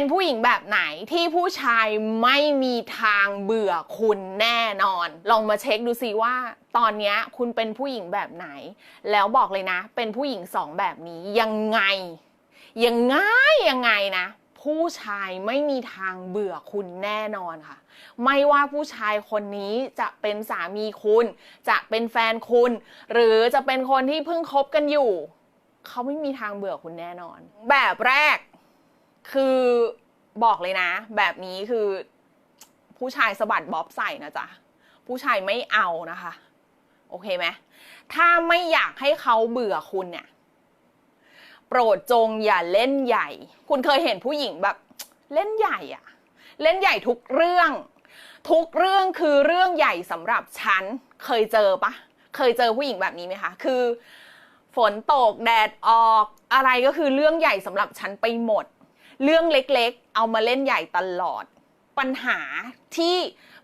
เป็นผู้หญิงแบบไหนที่ผู้ชายไม่มีทางเบื่อคุณแน่นอน ลองมาเช็คดูสิว่า ตอนนี้คุณเป็นผู้หญิงแบบไหน แล้วบอกเลยนะ เป็นผู้หญิงสองแบบนี้ยังไง ยังไงยังไงนะ ผู้ชายไม่มีทางเบื่อคุณแน่นอนค่ะ ไม่ว่าผู้ชายคนนี้จะเป็นสามีคุณ จะเป็นแฟนคุณ หรือจะเป็นคนที่เพิ่งคบกันอยู่ เขาไม่มีทางเบื่อคุณแน่นอน แบบแรก คือบอกเลยนะ แบบนี้คือผู้ชายสะบัดบ๊อบใส่นะจ๊ะ ผู้ชายไม่เอานะคะ โอเคไหมถ้าไม่อยากให้เขาเบื่อคุณเนี่ย โปรดจงอย่าเล่นใหญ่ คุณเคยเห็นผู้หญิงแบบ เล่นใหญ่อะเล่นใหญ่ทุกเรื่อง ทุกเรื่องคือเรื่องใหญ่สำหรับฉัน เคยเจอปะเคยเจอผู้หญิงแบบนี้ไหมคะ คือ ฝนตกแดดออกอะไรก็คือเรื่องใหญ่สำหรับฉันไปหมด เรื่องเล็กๆ เอามาเล่นใหญ่ตลอด ปัญหาที่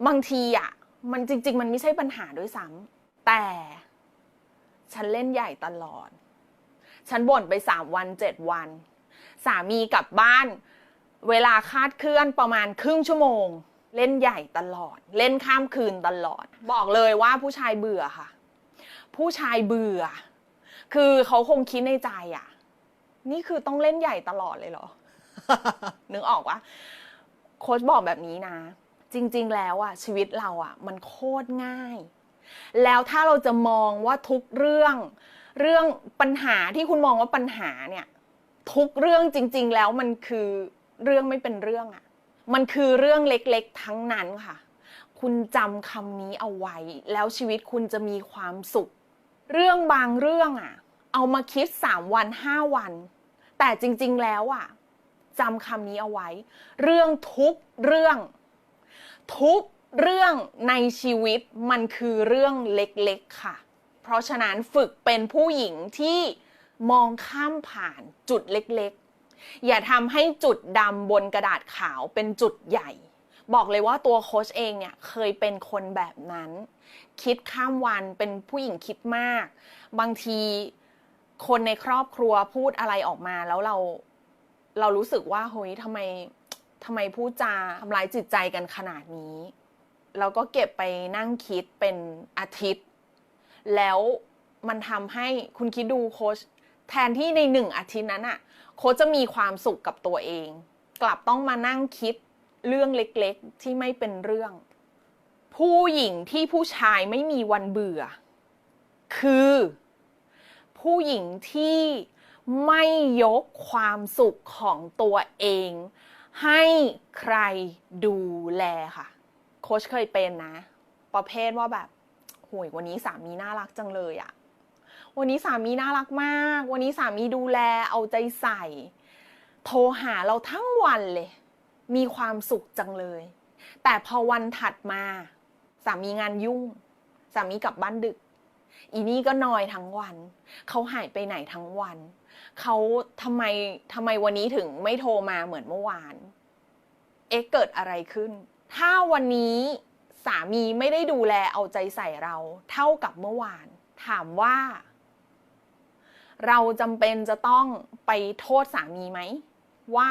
บางทีอะมันจริง ๆ มันไม่ใช่ปัญหาด้วยซ้ำแต่ฉันเล่นใหญ่ตลอด ฉันบ่นไปสามวันเจ็ดวัน สามีกลับบ้าน เวลาคาดเคลื่อนประมาณครึ่งชั่วโมง เล่นใหญ่ตลอด เล่นข้ามคืนตลอด บอกเลยว่าผู้ชายเบื่อค่ะ ผู้ชายเบื่อ คือเขาคงคิดในใจอะ นี่คือต้องเล่นใหญ่ตลอดเลยเหรอ นึกออกว่าโค้ชบอกแบบนี้นะ จริง ๆ แล้วอะชีวิตเราอะมันโคตรง่าย แล้วถ้าเราจะมองว่าทุกเรื่อง เรื่องปัญหาที่คุณมองว่าปัญหาเนี่ย ทุกเรื่องจริง ๆ แล้วมันคือเรื่องไม่เป็นเรื่องอะมันคือเรื่องเล็กๆ ทั้งนั้นค่ะ คุณจำคำนี้เอาไว้ แล้วชีวิตคุณจะมีความสุข เรื่องบางเรื่องอะเอามาคิด 3 วัน 5 วัน แต่จริง ๆ แล้วอะ จำคำนี้เอาไว้ เรื่องทุกเรื่อง ทุกเรื่องในชีวิตมันคือเรื่องเล็กๆค่ะ เพราะฉะนั้นฝึกเป็นผู้หญิงที่มองข้ามผ่านจุดเล็กๆ อย่าทำให้จุดดำบนกระดาษขาวเป็นจุดใหญ่ บอกเลยว่าตัวโค้ชเองเนี่ยเคยเป็นคนแบบนั้น คิดข้ามวันเป็นผู้หญิงคิดมาก บางทีคนในครอบครัวพูดอะไรออกมาแล้วเรา เรารู้สึกว่าเฮ้ยทำไมทำไมพูดจาทำร้ายจิตใจกันขนาดนี้เราก็เก็บไปนั่งคิดเป็นอาทิตย์ แล้วมันทำให้คุณคิดดูโค้ชแทนที่ในหนึ่งอาทิตย์นั้นอะโค้ชจะมีความสุขกับตัวเอง กลับต้องมานั่งคิดเรื่องเล็กๆที่ไม่เป็นเรื่อง ผู้หญิงที่ผู้ชายไม่มีวันเบื่อ คือ ผู้หญิงที่ ไม่ยกความสุขของตัวเอง ให้ใครดูแลค่ะ โค้ชเคยเป็นนะ ประเภทว่าแบบโหยวันนี้สามีน่ารักจังเลยอะวันนี้สามีน่ารักมาก วันนี้สามีดูแลเอาใจใส่ โทรหาเราทั้งวันเลย มีความสุขจังเลย แต่พอวันถัดมาสามีงานยุ่ง สามีกลับบ้านดึก อีนี่ก็นอยทั้งวัน เขาหายไปไหนทั้งวัน เขาทำไมทำไมวันนี้ถึงไม่โทรมาเหมือนเมื่อวาน เอ๊ะเกิดอะไรขึ้น ถ้าวันนี้สามีไม่ได้ดูแลเอาใจใส่เรา เท่ากับเมื่อวาน ถามว่า เราจำเป็นจะต้องไปโทษสามีไหม ว่า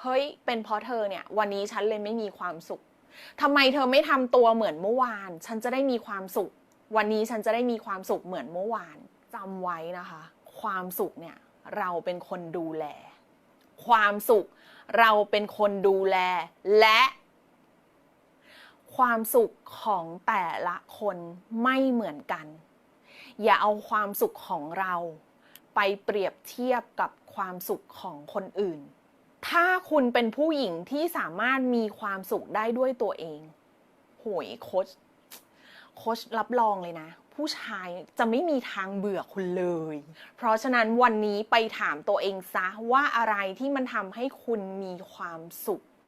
เฮ้ยเป็นเพราะเธอเนี่ย วันนี้ฉันเลยไม่มีความสุขทำไมเธอไม่ทำตัวเหมือนเมื่อวาน ฉันจะได้มีความสุข วันนี้ฉันจะได้มีความสุขเหมือนเมื่อวานจำไว้นะคะ ความสุขเนี่ย เราเป็นคนดูแล ความสุข เราเป็นคนดูแล และ ความสุขของแต่ละคนไม่เหมือนกัน อย่าเอาความสุขของเรา ไปเปรียบเทียบกับความสุขของคนอื่น ถ้าคุณเป็นผู้หญิงที่สามารถมีความสุขได้ด้วยตัวเองโหยโคชโคชรับรองเลยนะ ผู้ชายจะไม่มีทางเบื่อคุณเลย เพราะฉะนั้นวันนี้ไปถามตัวเองซะว่าอะไรที่มันทำให้คุณมีความสุข